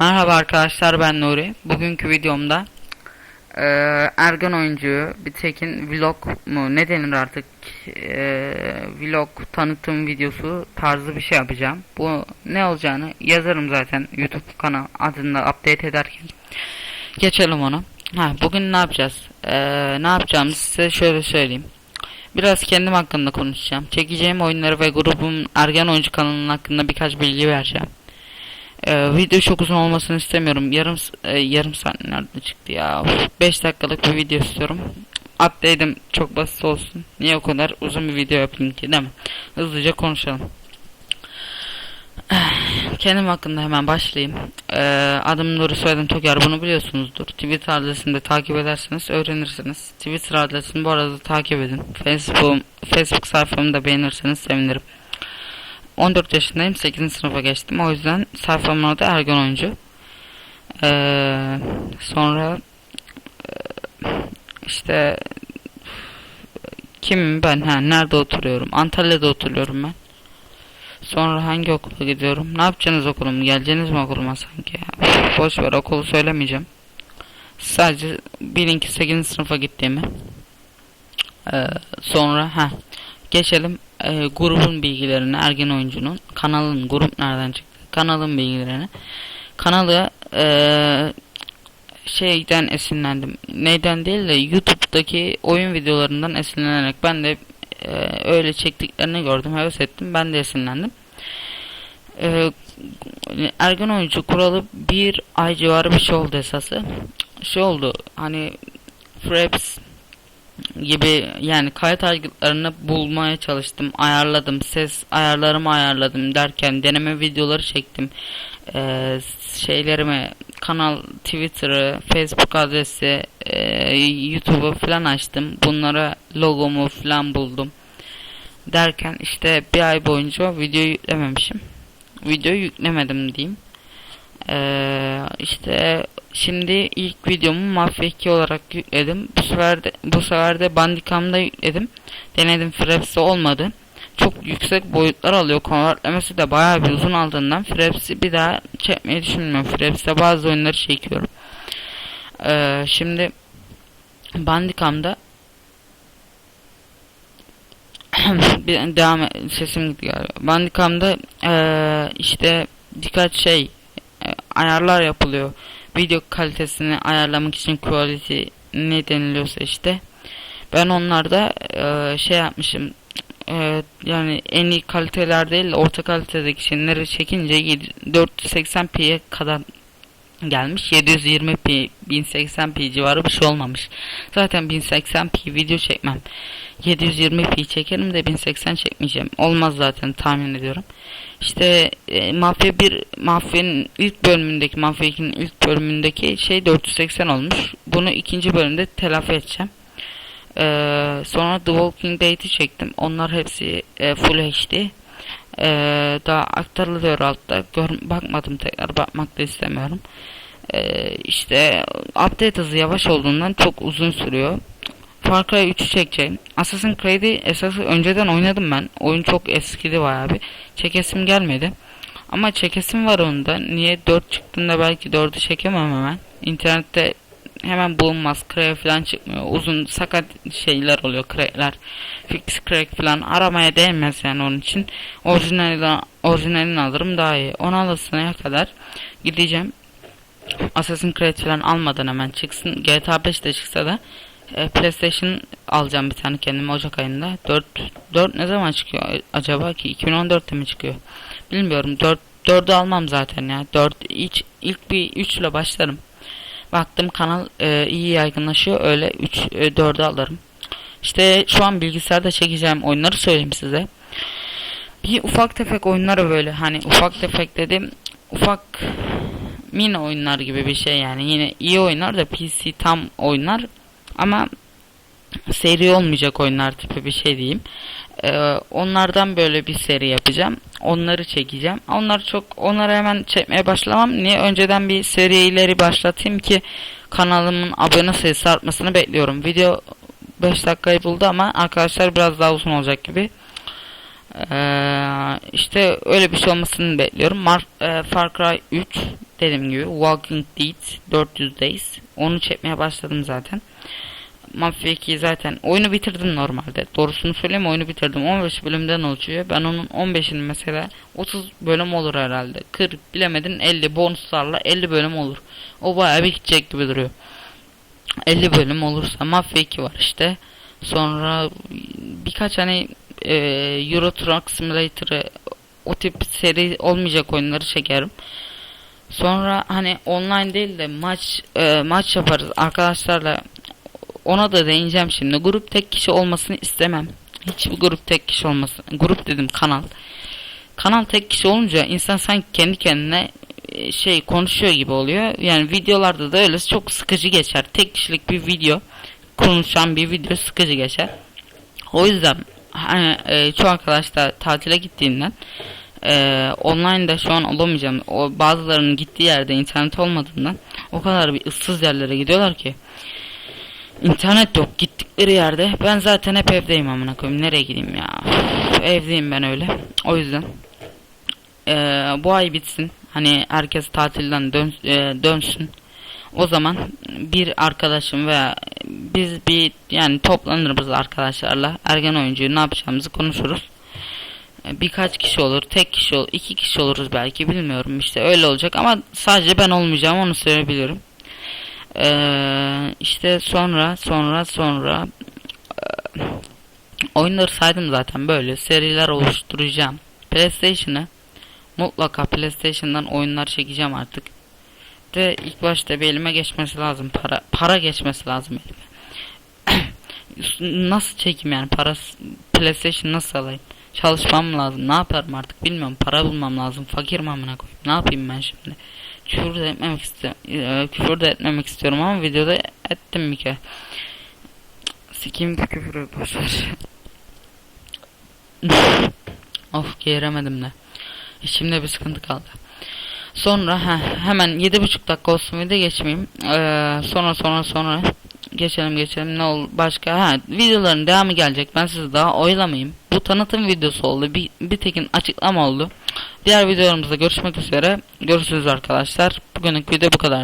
Merhaba arkadaşlar ben Nuri. Bugünkü videomda eee ergen oyuncuyu bir tekin vlog mu ne denir artık eee, vlog tanıtım videosu tarzı bir şey yapacağım. Bu ne olacağını yazarım zaten YouTube kanal adında update ederken. Geçelim onu. Ha, bugün ne yapacağız? Eee, ne yapacağımızı size şöyle söyleyeyim. Biraz kendim hakkında konuşacağım. Çekeceğim oyunları ve grubum ergen oyuncu kanalının hakkında birkaç bilgi vereceğim. Ee, video çok uzun olmasını istemiyorum. Yarım e, yarım saat nerede çıktı ya? 5 dakikalık bir video istiyorum. Update'im çok basit olsun. Niye o kadar uzun bir video yapayım ki değil mi? Hızlıca konuşalım. Kendim hakkında hemen başlayayım. Ee, adım Nuri soyadım Toker bunu biliyorsunuzdur. Twitter adresini de takip ederseniz öğrenirsiniz. Twitter adresini bu arada takip edin. Facebook, Facebook sayfamı da beğenirseniz sevinirim. 14 yaşındayım 8. sınıfa geçtim o yüzden sayfamın adı Ergen Oyuncu. Ee, sonra e, işte kimim ben ha nerede oturuyorum Antalya'da oturuyorum ben. Sonra hangi okula gidiyorum? Ne yapacaksınız okulum? Geleceğiniz mi okuluma sanki? Boş ver okulu söylemeyeceğim. Sadece bilin ki 8. sınıfa gittiğimi. Ee, sonra ha geçelim e, grubun bilgilerini Ergen Oyuncu'nun kanalın grup nereden çıktı? Kanalın bilgilerini. Kanalı e, şeyden esinlendim. Neyden değil de YouTube'daki oyun videolarından esinlenerek ben de e, öyle çektiklerini gördüm, heves ettim. Ben de esinlendim. E, ergen oyuncu kuralı bir ay civarı bir şey oldu esası. Şey oldu hani Fraps gibi yani kayıt aygıtlarını bulmaya çalıştım. Ayarladım. Ses ayarlarımı ayarladım derken deneme videoları çektim. Ee, şeylerimi kanal Twitter'ı, Facebook adresi, e, YouTube'u falan açtım. Bunlara logomu falan buldum. Derken işte bir ay boyunca video yüklememişim. Videoyu yüklemedim diyeyim. Ee, işte şimdi ilk videomu Mafya 2 olarak yükledim. Bu sefer de, bu sefer de Bandicam'da yükledim. Denedim Fraps'te olmadı. Çok yüksek boyutlar alıyor. Konvertlemesi de bayağı bir uzun aldığından Fraps'i bir daha çekmeyi düşünmüyorum. Fraps'te bazı oyunları çekiyorum. Ee, şimdi Bandicam'da devam sesim galiba. Bandicam'da eee, işte birkaç şey ayarlar yapılıyor. Video kalitesini ayarlamak için quality ne deniliyorsa işte. Ben onlarda eee, şey yapmışım. eee, yani en iyi kaliteler değil de orta kalitedeki şeyleri çekince 480p'ye kadar gelmiş. 720p 1080p civarı bir şey olmamış. Zaten 1080p video çekmem. 720p çekerim de 1080 çekmeyeceğim. Olmaz zaten tahmin ediyorum. İşte e, Mafya 1 Mafya'nın ilk bölümündeki Mafya 2'nin ilk bölümündeki şey 480 olmuş. Bunu ikinci bölümde telafi edeceğim. Ee, sonra The Walking Dead'i çektim. Onlar hepsi e, Full HD. Ee, daha aktarılıyor altta. Gör, bakmadım tekrar bakmak da istemiyorum. Ee, işte update hızı yavaş olduğundan çok uzun sürüyor. Far Cry 3'ü çekeceğim. Assassin's Creed'i esası önceden oynadım ben. Oyun çok eskidi bayağı bir. Çekesim gelmedi. Ama çekesim var onda. Niye 4 çıktığında belki 4'ü çekemem hemen. İnternette hemen bulunmaz. Crack falan çıkmıyor. Uzun sakat şeyler oluyor. Crack'ler. Fix crack falan aramaya değmez yani onun için. Orijinalini, orijinalini alırım daha iyi. Onu alasına kadar gideceğim. Assassin's Creed falan almadan hemen çıksın. GTA 5 de çıksa da e, PlayStation alacağım bir tane kendime Ocak ayında. 4 4 ne zaman çıkıyor acaba ki 2014'te mi çıkıyor? Bilmiyorum. 4 4'ü almam zaten ya. 4 ilk ilk bir 3 ile başlarım. Baktım kanal e, iyi yaygınlaşıyor. Öyle 3 e, 4'ü alırım. İşte şu an bilgisayarda çekeceğim oyunları söyleyeyim size. Bir ufak tefek oyunları böyle hani ufak tefek dedim ufak mini oyunlar gibi bir şey yani yine iyi oyunlar da PC tam oyunlar ama seri olmayacak oyunlar tipi bir şey diyeyim. Ee, onlardan böyle bir seri yapacağım. Onları çekeceğim. Onlar çok onları hemen çekmeye başlamam. Niye? Önceden bir serileri başlatayım ki kanalımın abone sayısı artmasını bekliyorum. Video 5 dakikayı buldu ama arkadaşlar biraz daha uzun olacak gibi. Ee, işte öyle bir şey olmasını bekliyorum. Mar e, Far Cry 3 dediğim gibi Walking Dead 400 Days onu çekmeye başladım zaten. Mafia 2'yi zaten oyunu bitirdim normalde. Doğrusunu söyleyeyim oyunu bitirdim. 15 bölümden oluşuyor. Ben onun 15'ini mesela 30 bölüm olur herhalde. 40 bilemedin 50 bonuslarla 50 bölüm olur. O bayağı bir gidecek gibi duruyor. 50 bölüm olursa Mafia 2 var işte. Sonra birkaç hani e, Euro Truck Simulator'ı o tip seri olmayacak oyunları çekerim. Sonra hani online değil de maç e, maç yaparız arkadaşlarla. Ona da değineceğim şimdi. Grup tek kişi olmasını istemem. Hiçbir grup tek kişi olmasın. Grup dedim kanal. Kanal tek kişi olunca insan sanki kendi kendine e, şey konuşuyor gibi oluyor. Yani videolarda da öyle çok sıkıcı geçer. Tek kişilik bir video konuşan bir video sıkıcı geçer. O yüzden hani e, çoğu arkadaş da tatile gittiğinden e, online'da şu an olamayacağım. O bazılarının gittiği yerde internet olmadığından o kadar bir ıssız yerlere gidiyorlar ki internet yok gittikleri yerde. Ben zaten hep evdeyim amına koyayım. Nereye gideyim ya? Evdeyim ben öyle. O yüzden e, bu ay bitsin. Hani herkes tatilden dön, e, dönsün. O zaman bir arkadaşım veya biz bir yani toplanırız arkadaşlarla ergen oyuncuyu ne yapacağımızı konuşuruz. E, Birkaç kişi olur, tek kişi olur, iki kişi oluruz belki bilmiyorum işte öyle olacak ama sadece ben olmayacağım onu söyleyebilirim. Ee, işte sonra sonra sonra e, oyunları saydım zaten böyle seriler oluşturacağım. PlayStation'ı mutlaka PlayStation'dan oyunlar çekeceğim artık. De ilk başta bir elime geçmesi lazım para para geçmesi lazım elime. nasıl çekeyim yani para PlayStation nasıl alayım? Çalışmam lazım. Ne yaparım artık bilmiyorum. Para bulmam lazım. Fakir amına koyayım? Ne yapayım ben şimdi? Küfür de etmemek istiyorum. küfür de etmemek istiyorum ama videoda ettim bir kere. Sikeyim bu küfürü boşver. of geğiremedim de. İçimde bir sıkıntı kaldı. Sonra ha, hemen 7,5 dakika olsun video geçmeyeyim. Ee, sonra sonra sonra geçelim geçelim ne ol başka ha videoların devamı gelecek ben sizi daha oylamayayım bu tanıtım videosu oldu bir, bir tekin açıklama oldu diğer videolarımızda görüşmek üzere. Görüşürüz arkadaşlar. Bugünlük video bu kadar